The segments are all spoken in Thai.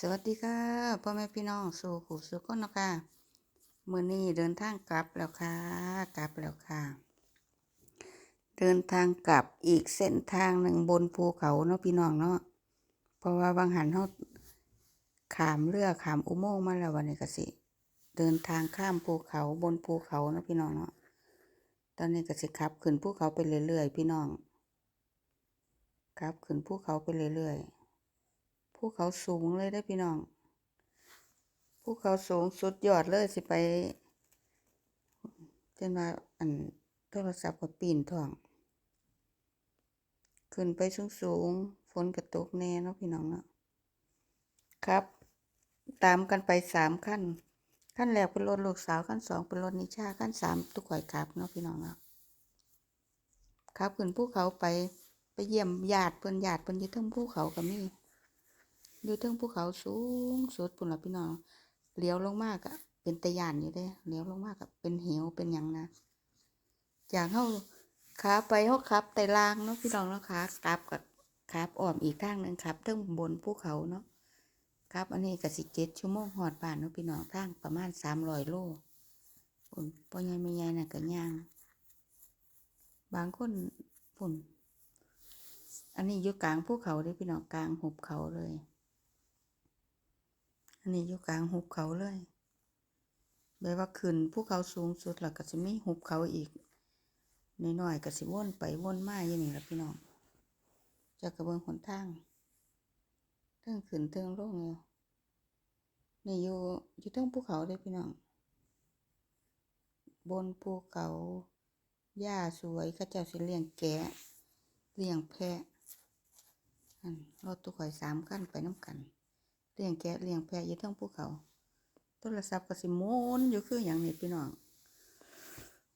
สวัสดีค่ะพ่อแม่พี่น้องสู่ขู่สู่ก้นเนาะค่ะมื้อนี้เดินทางกลับแล้วค่ะ กลับแล้วค่ะ เดินทางกลับอีกเส้นทางหนึ่งบนภูเขาเนาะพี่น้องเนาะเพราะว่าบางหันเฮาขามเรือขามอุโมงค์มาแล้ววันนี้ก็สิเดินทางข้ามภูเขาบนภูเขาเนาะพี่น้องเนาะตอนนี้ก็สิขับขึ้นภูเขาไปเรื่อยๆพี่น้องขับขึ้นภูเขาไปเรื่อยๆ ภูเขาสูงเลยได้พี่น้องภูเขาสูงสุดยอดเลยสิไปจนว่าอันโทรศัพท์ก็ปีนท้อง ขึ้นไปสูงสูงฝนกระตกแน่เนาะพี่น้องเนาะครับ ตามกันไปสามขั้น ขั้นแรกเป็นรถลูกสาวขั้นสองเป็นรถนิชาขั้นสามตุกข่อยครับเนาะพี่น้องเนาะครับขึ้นภูเขาไปไปเยี่ยมญาติเพิ่นญาติเพิ่นยู่เทั้งภูเขาก็มี อยู่เทิงภูเขาสูงสุดปุ่นละพี่น้องเลี้ยวลงมากอะเป็นตะยานอยู่เด้เลี้ยวลงมากอะเป็นเหวเป็นยังนะจากเฮาขาไปเฮาขับแต่ลางเนาะพี่น้องเนาะขากลับกับขับอ้อมอีกทางหนึ่งครับเทิงบนภูเขาเนาะครับ อันนี้ก็สิเจ็ดชั่วโมงฮอดบ้านเนาะพี่น้องทางประมาณ300โลปุ่นพ่อใหญ่แม่ใหญ่น่ะก็ย่าง บางคนปุ่น อันนี้อยู่กลางภูเขาเด้พี่น้องกลางหุบเขาเลย อันนี้อยู่กลางหุบเขาเลยแบบว่าขึ้นภูเขาสูงสุดแล้วก็จะมีหุบเขาอีกน้อยๆก็สิวนไปวนมาอย่างนี้ละพี่น้องจะกระเบื้องหนทางเทิงขึ้นเทิงลงอยู่นี่อยู่อยู่เทิงภูเขาเด้อพี่น้องบนภูเขาหญ้าสวยเขาเจ้าสิเลี้ยงแกะเลี้ยงแพะอันรถตู้ข่อยสามคันไปน้ำกัน เลี้ยงแกะเลี้ยงแพะอยู่ทั้งภูเขาโทรศัพท์ก็สิมุนอยู่คืออย่างนี้พี่น้อง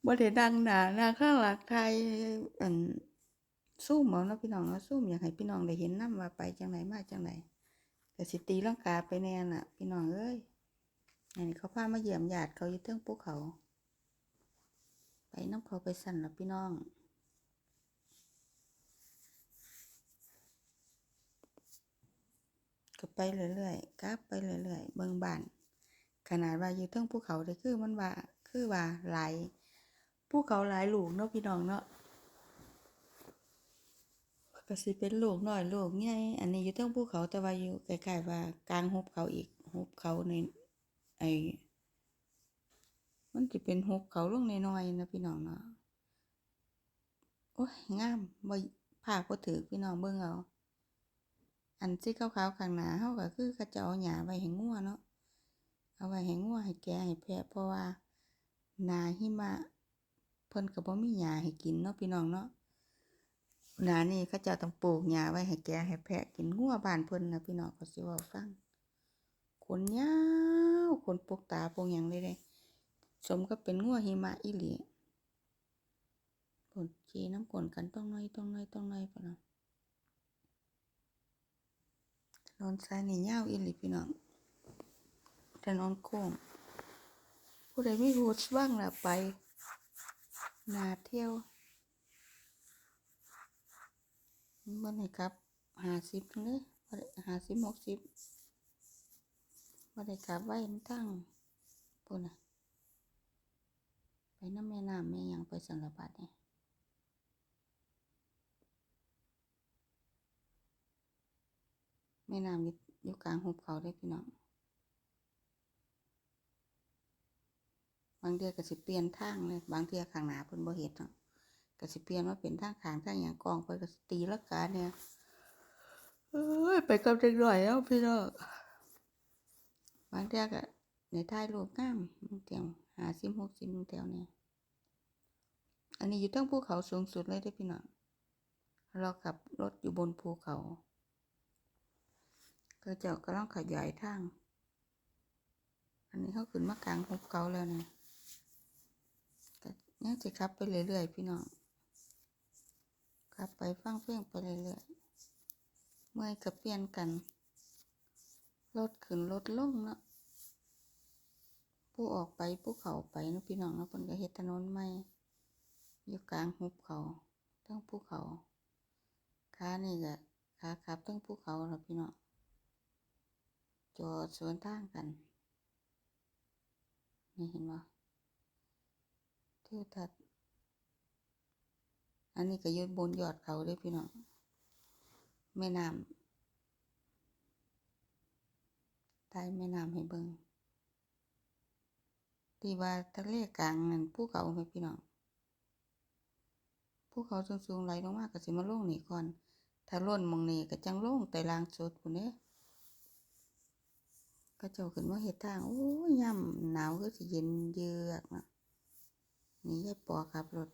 บ่ได้ดังหนาหนาข้างหลักไทยอันซูมเอาเนาะพี่น้องเนาะซูมอยากให้พี่น้องได้เห็นนำว่าไปจังไหนมาจังไหนก็สิตีลังกาไปแน่น่ะ พี่น้องเอ้ยอันนี้เขาพามาเยี่ยมญาติเขาอยู่เทิงภูเขา ไปน้ำเขาไปสั่นละพี่น้อง ก็ไปเรื่อยๆกลับไปเรื่อยๆเบิ่งบ้านขนาดว่าอยู่เทิงภูเขาเลยคือมันว่าคือว่าหลายภูเขาหลายลูกเนาะพี่น้องเนาะก็สิเป็นลูกน้อยลูกใหญ่อันนี้อยู่เทิงภูเขาแต่ว่าอยู่ใกล้ๆว่ากลางหุบเขาอีกหุบเขาในไอมันสิเป็นหุบเขาลงน้อยๆนะพี่น้องเนาะโอ้ยงามบ่ภาพบ่ถือพี่น้องเบิ่งเอา อันที่ขาวๆข้างหน้าเฮาก็คือเขาเจ้าเอาหญ้าไว้ให้งัวเนาะเอาไว้ให้งัวให้แกให้แพะเพราะว่าหนาหิมะเพิ่นก็บ่มีหญ้าให้กินเนาะพี่น้องเนาะหน้านี้เขาเจ้าต้องปลูกหญ้าไว้ให้แกให้แพะกินงัวบ้านเพิ่นนะพี่น้องก็สิเว้าฟังขนยาวขนปกตาปกหยังเลยเด้สมกับเป็นงัวหิมะอีหลีพุ่นขี่น้ำกลนกันต้องน้อยต้องน้อยต้องน้อยพุ่นน่ะ ถนนสายนี่ยาวอีหลีพี่น้องถนอนโค้งผู้ใดไม่รู้บ้างละไปนาเที่ยวมันให้ครับหาสิบเลยหาสิบหกสิบบ่ได้ขับไว้มันตั้งปุ่นน่ะไปน้ำแม่น้ำแม่ยังไปสันละบัดเนี่ย แม่น้ำอยู่อยู่กลางหุบเขาได้พี่น้องบางเทื่อก็สิเปลี่ยนทางเลยบางเทื่อข้างหนาเพิ่นบ่เฮ็ดเนาะก็สิเปลี่ยนมาเป็นทางขางทางหยังกองไปก็สตีลักกาเนี่ยเอ้ยไปกับเด็กน้อยแล้วพี่น้องบางเทื่อก็ในถ่ายรูปงามแถว50 60แถวเนี่ยอันนี้อยู่ทั้งภูเขาสูงสุดเลยเด้พี่น้องเราขับรถอยู่บนภูเขา ก็เจ้ากำลังขยายทางอันนี้เขาขึ้นมากลางหุบเขาแล้วเนี่ยก็ยังสิขับไปเรื่อยๆพี่น้องขับไปฟังเพลงไปเรื่อยๆเมื่อยก็เปลี่ยนกันรถขึ้นรถลงเนาะผู้ออกไปผู้เขาไปนะพี่น้องนะเพิ่นก็เฮ็ดถนนใหม่อยู่กลางหุบเขาทั้งภูเขาขานี่ก็ขาขับทั้งภูเขาแล้วพี่น้อง จอดสวนทางกัน นี่เห็นบ่ทิวทัศน์อันนี้ก็ยืนบนยอดเขาด้อพี่น้องแม่น้ำใต้แม่น้ำให้เบิ่งที่ว่าทะเลกลางนั่นภูเขาแม่พี่น้องภูเขาสูงๆไหลลงมากก็สิมาลงนี่ก่อน ถ้าล้นมองนี้ก็จังลงแต่ลางสุดพุ่น เด้ก็เจ้าขึ้นมาเฮ็ดทางโอ้ยยามหนาวคือสิเย็นเยือกเนาะนี่ยายปอขับรถ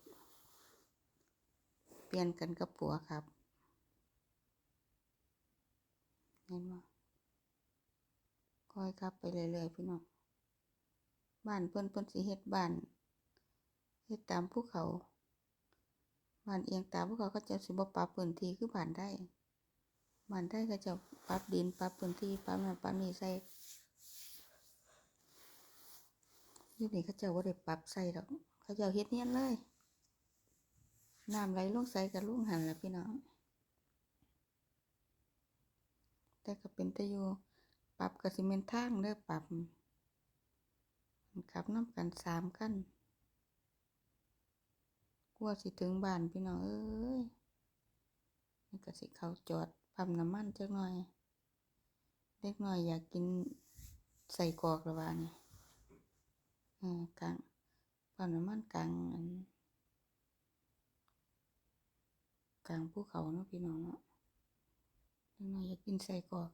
เปลี่ยนกันกับผัวครับเห็นบ่คอยขับไปเรื่อยๆพี่น้องบ้านเพิ่นเพิ่นสิเฮ็ดบ้านเฮ็ดตามภูเขาบ้านเอียงตามภูเขาเขาเจ้าสิบ่ปรับพื้นที่คือบ้านได้บ้านได้เขาเจ้าปรับดินปรับพื้นที่ปรับนั่นปรับนี่ใส่อ ยู่นี่เขาเจ้าบ่าได้ปรับใส่ดอกเขาเจ้าเฮ็ดเนียนเลยน้ำไหลลงใส่ก็ลงหันล่ะพี่น้อง แต่ก็เป็นตะยูปรับก็สิแม่นทางเด้อปรับขับน้ำกันสามคันกลัวสิถึงบ้านพี่น้องเอ้ยนี่ก็สิเขาจอดปั๊มน้ำมันจักหน่อยเด็กหน้อยอยากกินใส่กรอกแล้วว่านี่ กลางปั๊มน้ำมันกลางอันกลางภูเขาเนาะพี่น้องเนาะน้องอยากกินใส่กรอก